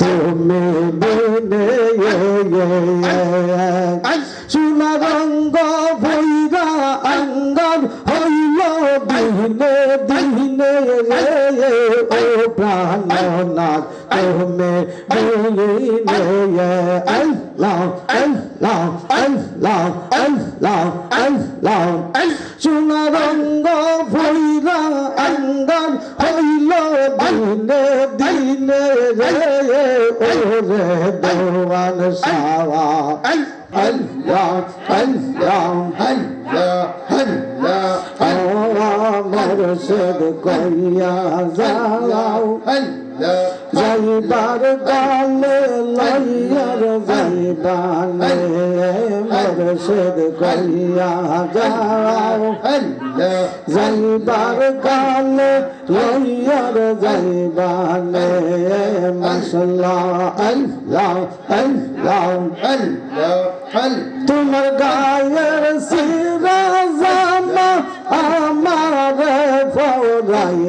তুমি বিনে সোনা রঙ্গ ভৈরা আঙ্গার হইল দিনে দিনে রে ও প্রাণনাথ তুমি বিনে আল্লাহ আল্লাহ আল্লাহ আল্লাহ আল্লাহ সোনা রঙ্গ ভৈরা আঙ্গার হইল দিনে দিনে রে ও রে দেওয়ান সাওয়া। আল্লাহ আল্লাহ আমার সদ যাও। যাইবার গালে লইয়ার যাইবানে মরশদ কইয়া যাও। যাইবার গালে লইয়ার যাইবানে মশলা আল্লাহ আল্লাহ তোমার গায়ের সিরা জামা আমার ফৌরাই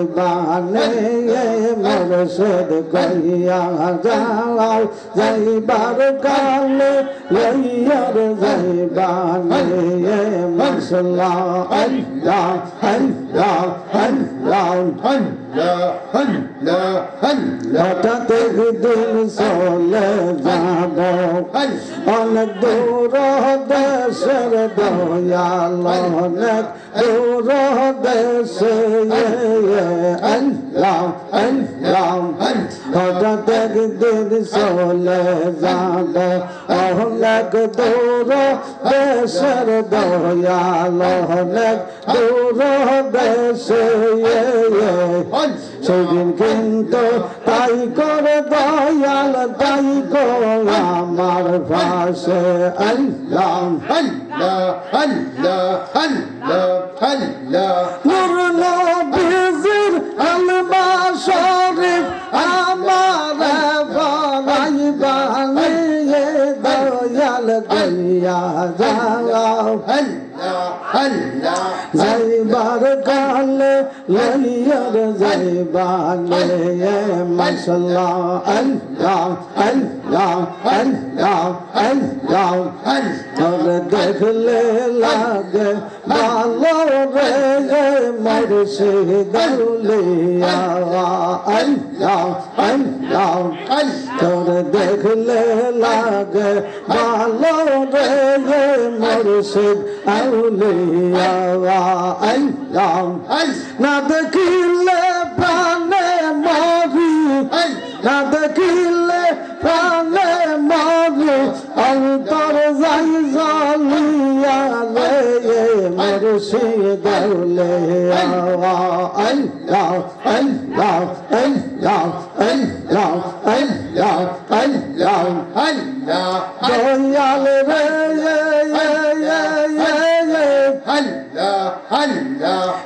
মরশদ কইয়া যাও যাইবার কালে লইয়ার যাইবানে মশলা আল্লাহ আল্লাহ আল্লাহ হঠাৎ একদিন চলে যাব অনেক দূর দেশের দয়াল অনেক দূর দেশে আল্লাহ আল্লাহ হঠাৎ একদিন চলে যাব। অনেক দূর দেশের দয়াল, অনেক দূর দেশে সেদিন কিন্তু তাই করে দয়াল, তাই করে আমার পাশে। আল্লাহ নূর নবীজির কালে লইয়ার যাইবানে মশলা আল্লাহ আল্লাহ দেখলে লাগে ভালো রে আল্লাহ আল্লাহ তোর দেখলে লাগে ভালো রে মুর্শিদ আউলিয়া না দেখিলে প্রাণে মরি না দেখিলে প্রাণে মুর্শিদ আউলিয়া আল্লাহ আল্লাহ আল্লাহ আল্লাহ আল্লাহ আল্লাহ দয়াল রে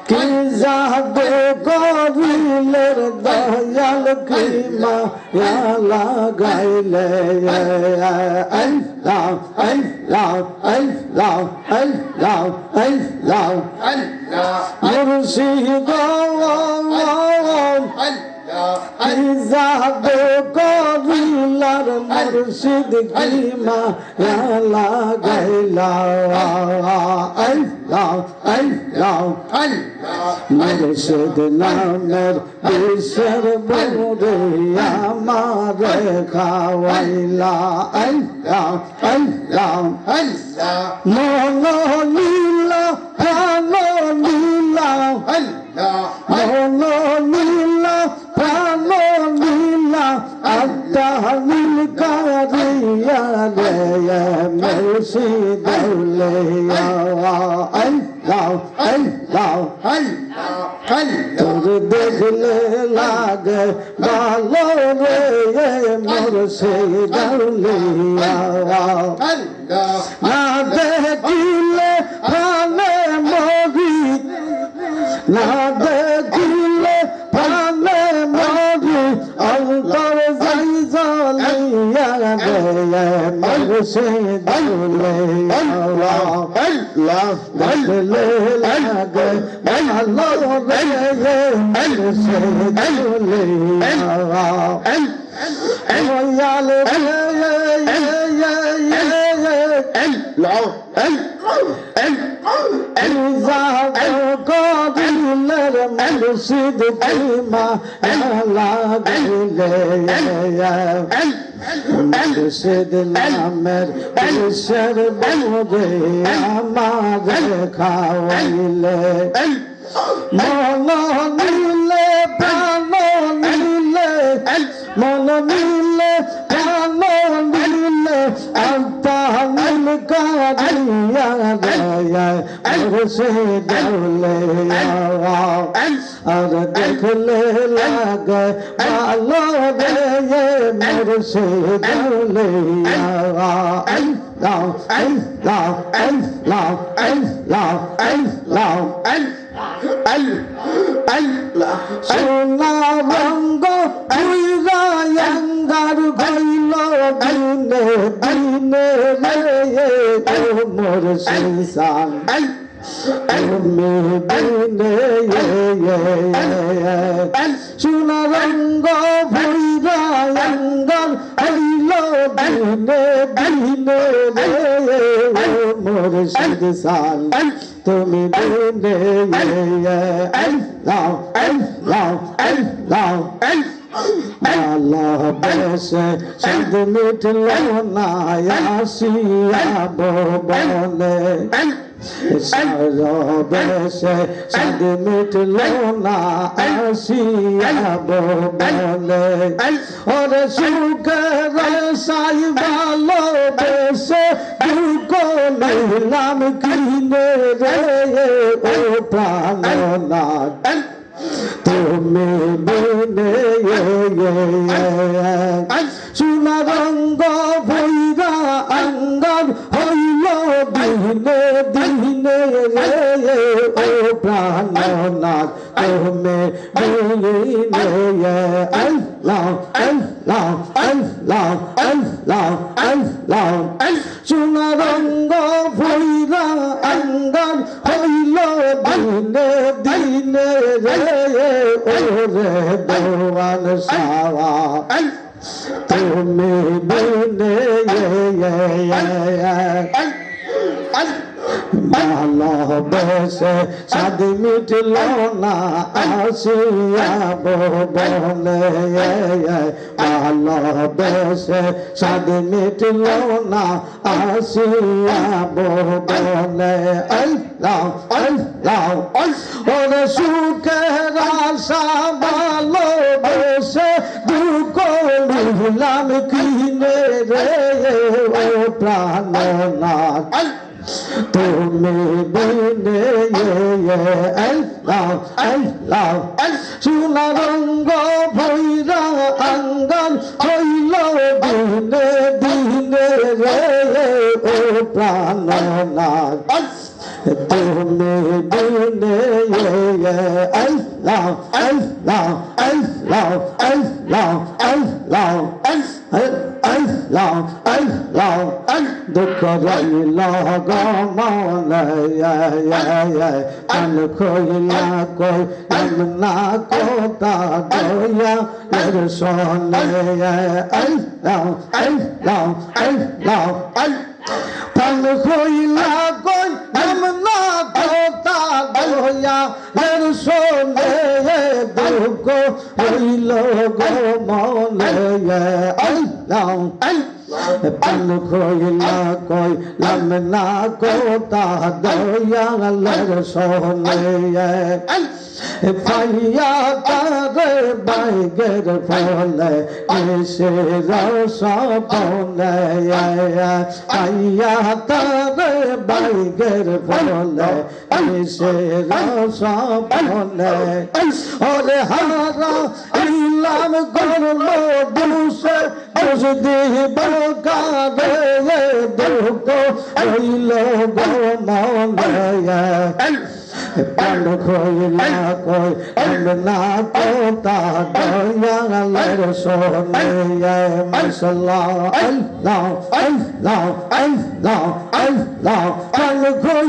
কি যাবে করিলের দয়াল কি মায়া লাগাইলে আল্লাহ আল্লাহ আল্লাহ আল্লাহ আল্লাহ মুর্শিদ যাবে করিলার মুর্শিদ কি মায়া লাগাইলা আল্লাহ আল্লাহ মুর্শিদ নামের বিশ্বের বরে আমার খাওয়াইলা আল্লাহ আল্লাহ মন তোর দেখলে লাগে ভালো রে মুর্শিদ আউলিয়া না দেখিলে প্রাণে মরি না দেখিলে প্রাণে মরি অন্তর যাই জলিয়া রে মুর্শিদ আউলিয়া দেখলে লাগে ভালো রে মুর্শিদ আউলিয়া দয়াল এই লাও এই এই এই কদিলের মুর্শিদ কিমা লাগিলে মুর্শিদ নামের বিশ্বের বোধে আমার খাওয়াইলে মন নিলে প্রাণ নিলে মন নিলে আর দেখলে লাগে ভালো রে মোর সে দৌলে লাও লাও লাও লাও এই লাও ও মোর সংসার এই তুমি দিনে সোনা রঙ্গ পুইরা অঙ্গার হইল দিনে দিনে মোর এই তুমি দিনে লাও লাও লাও এই ভালোবেসে সদ মিটল না আসিয়া বলে এই সরবেসে সদ মিটল না আসিয়া বলে ওরে সুখের সাই ভালোবেসে দুঃখ নিলাম কিনে রে ও প্রাণনাথ এই তুমি বিনে সোনা রঙ্গ ভৈরা আঙ্গার হইল দিনে দিনে রে ও প্রাণনাথ, তুমি বিনে আল্লাহ আল্লাহ আল্লাহ আল্লাহ আল্লাহ। এই তুমি দিনে এই এই ভালোবেসে সাদ মিটল না আসিয়া বলে ভালোবেসে সাদ মিটল না আসিয়া বলে আল্লাহ আল্লাহ, ওরে সুখের আশা ভালোবেসে দুঃখ নিলাম কিনে রে, ও প্রাণনাথ এই তুমি বিনে আল্লাহ আল্লাহ এই সোনা রঙ্গ ভৈরা আঙ্গাল হইল দিনে দিনে রে ও এই তুমি বিনে আল্লাহ আল্লাহ আল্লাহ আল্লাহ আল্লাহ আল্লাহ আল্লাহ এই দুঃখ গমন কান খইলা কই না কোতা দয়া, এর সনে আল্লাহ আল্লাহ আল্লাহ এই কান খইলা কই না কোতা দয়া, এর সনে দুঃখ রইল গমন আল্লাহ এই পান খইলা কই লাম না কোতা দয়ালের সোনে এই পাইয়া তারে বাইগের ফলে এসে রস পনে পাইয়া তারে বাইগের ফলে এসে রস পনে ওরে হারা ইলাম করল দুসে দোষ দিব কারে দুঃখ হইল গো মনে এই পান খইলা কই না কোতা দয়ালের সোনে মশলা আল্লাহ আল্লাহ আল্লাহ আল্লাহ পান খইলা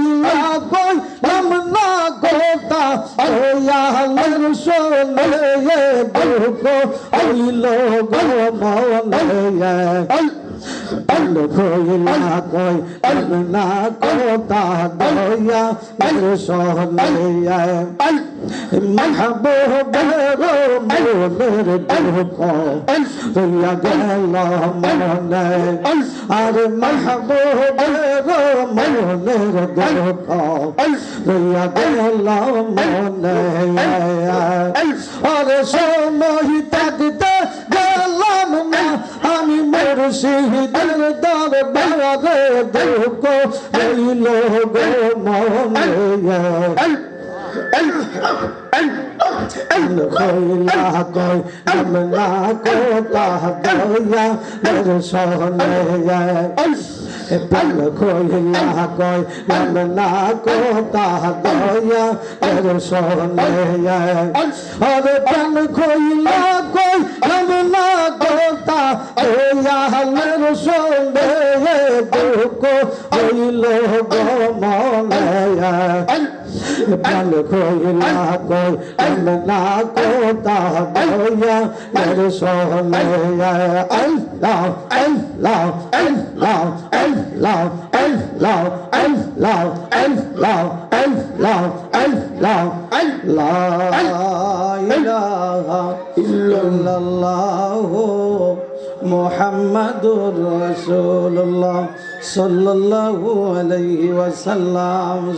ko alilo gawa mawalaya Alo ko ila koy alo na ko ta doya alo so leya mahbub bero mo mere dil ko doya gala mone are mahbub bero mo mere dil ko আর সময় থাকতে গেলাম না আমি মুর্শিদের দরবারে দুঃখ হইল গো মনে হইলা কই আমনা কোতা দয়া প্রাণ কইয়া কয় প্রাণ না কো তাহা দয়া এর সনে হরে প্রাণ কইয়া কয় প্রাণ না কো তাহা এর সনে দুঃখ হইল গমনে প্রাণ কইলা কই প্রাণ না কো তাহা দয়া এর সনে আল্লাহ আল্লাহ আল্লাহ love, elf love, elf love, elf love, elf love, elf love, elf love. La ilaha illallah Muhammadur Rasulullah sallallahu alayhi wa sallam